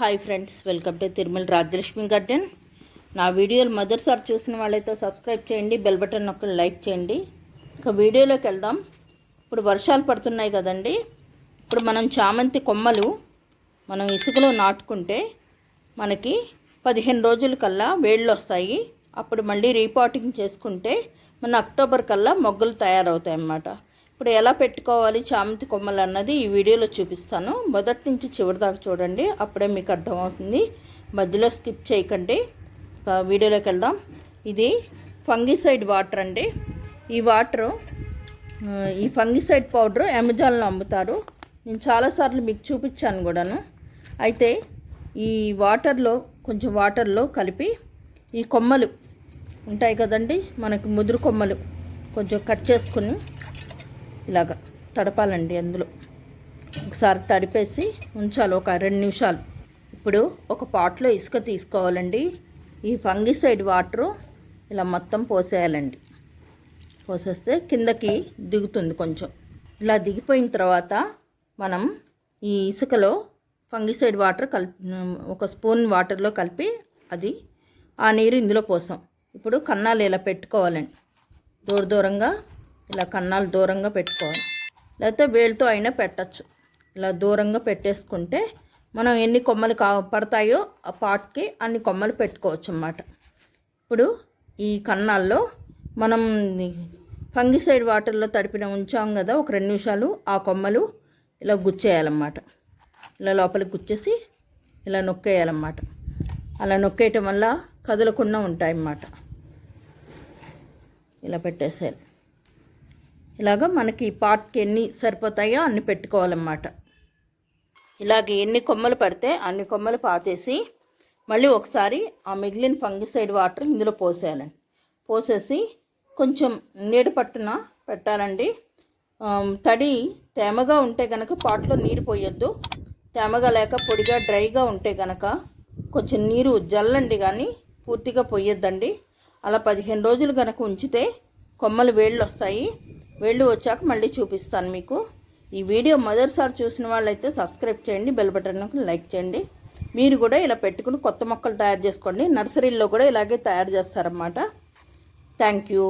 Hi friends welcome to Tirumala Rajalakshmi garden నా వీడియోలు మొదటిసారి చూసిన వాళ్ళైతే సబ్స్క్రైబ్ చేయండి బెల్ బటన్ నొక్కని లైక్ చేయండి. ఇక వీడియోలోకి వెళ్దాం. ఇప్పుడు వర్షాలు పడుతున్నాయి కదండి. ఇప్పుడు మనం చామంతి కొమ్మలు మనం ఇసుకలో నాటుకుంటే మనకి పదిహేను రోజుల కల్లా వేళ్ళు వస్తాయి. అప్పుడు మళ్ళీ రీపాటింగ్ చేసుకుంటే మన అక్టోబర్ కల్లా మొగ్గలు తయారవుతాయి అన్నమాట ఇప్పుడు ఎలా పెట్టుకోవాలి చామంతి కొమ్మలు అన్నది ఈ వీడియోలో చూపిస్తాను. మొదటి నుంచి చివరి దాకా చూడండి అప్పుడే మీకు అర్థమవుతుంది. మధ్యలో స్కిప్ చేయకండి. వీడియోలోకి వెళ్దాం. ఇది ఫంగిసైడ్ వాటర్ అండి. ఈ వాటరు ఈ ఫంగిసైడ్ పౌడర్ అమెజాన్లో అమ్ముతారు. నేను చాలాసార్లు మీకు చూపించాను కూడాను. అయితే ఈ వాటర్లో కొంచెం వాటర్లో కలిపి ఈ కొమ్మలు ఉంటాయి కదండి మనకి ముదురు కొమ్మలు కొంచెం కట్ చేసుకుని ఇలాగ తడపాలండి అందులో. ఒకసారి తడిపేసి ఉంచాలి ఒక రెండు నిమిషాలు. ఇప్పుడు ఒక పాట్లో ఇసుక తీసుకోవాలండి. ఈ ఫంగిసైడ్ వాటరు ఇలా మొత్తం పోసేయాలండి. పోసేస్తే కిందకి దిగుతుంది కొంచెం. ఇలా దిగిపోయిన తర్వాత మనం ఈ ఇసుకలో ఫంగిసైడ్ వాటర్ కల్ ఒక స్పూన్ వాటర్లో కలిపి అది ఆ నీరు ఇందులో పోసాం. ఇప్పుడు కన్నాలు ఇలా పెట్టుకోవాలండి. దూర దూరంగా ఇలా కన్నాలు దూరంగా పెట్టుకోవాలి. లేకపోతే వేలుతో అయినా పెట్టచ్చు. ఇలా దూరంగా పెట్టేసుకుంటే మనం ఎన్ని కొమ్మలు కా పడతాయో ఆ పాట్కి అన్ని కొమ్మలు పెట్టుకోవచ్చు అన్నమాట ఇప్పుడు ఈ కన్నాల్లో మనం ఫంగిసైడ్ వాటర్లో తడిపిన ఉంచాం కదా ఒక రెండు నిమిషాలు ఆ కొమ్మలు ఇలా గుచ్చేయాలన్నమాట. ఇలా లోపలికి గుచ్చేసి ఇలా నొక్కేయాలన్నమాట. అలా నొక్కేయటం వల్ల కదలకుండా ఉంటాయన్నమాట. ఇలా పెట్టేసేయాలి. ఇలాగ మనకి పాట్కి ఎన్ని సరిపోతాయో అన్ని పెట్టుకోవాలన్నమాట. ఇలాగ ఎన్ని కొమ్మలు పడితే అన్ని కొమ్మలు పాతేసి మళ్ళీ ఒకసారి ఆ మిగిలిన ఫంగిసైడ్ వాటర్ ఇందులో పోసేయాలండి. పోసేసి కొంచెం నీడ పట్టున పెట్టాలండి. తడి తేమగా ఉంటే కనుక పాట్లో నీరు పోయొద్దు. తేమగా లేక పొడిగా డ్రైగా ఉంటే కనుక కొంచెం నీరు జల్లండి కానీ పూర్తిగా పొయ్యొద్దండి అలా పదిహేను రోజులు కనుక ఉంచితే కొమ్మలు వేళ్ళు వస్తాయి వెళ్ళి వచ్చాక మళ్ళీ చూపిస్తాను మీకు. ఈ వీడియో మొదటిసారి చూసిన వాళ్ళైతే సబ్స్క్రైబ్ చేయండి బెల్ బటన్ లైక్ చేయండి. మీరు కూడా ఇలా పెట్టుకుని కొత్త మొక్కలు తయారు చేసుకోండి. నర్సరీల్లో కూడా ఇలాగే తయారు చేస్తారన్నమాట. Thank you.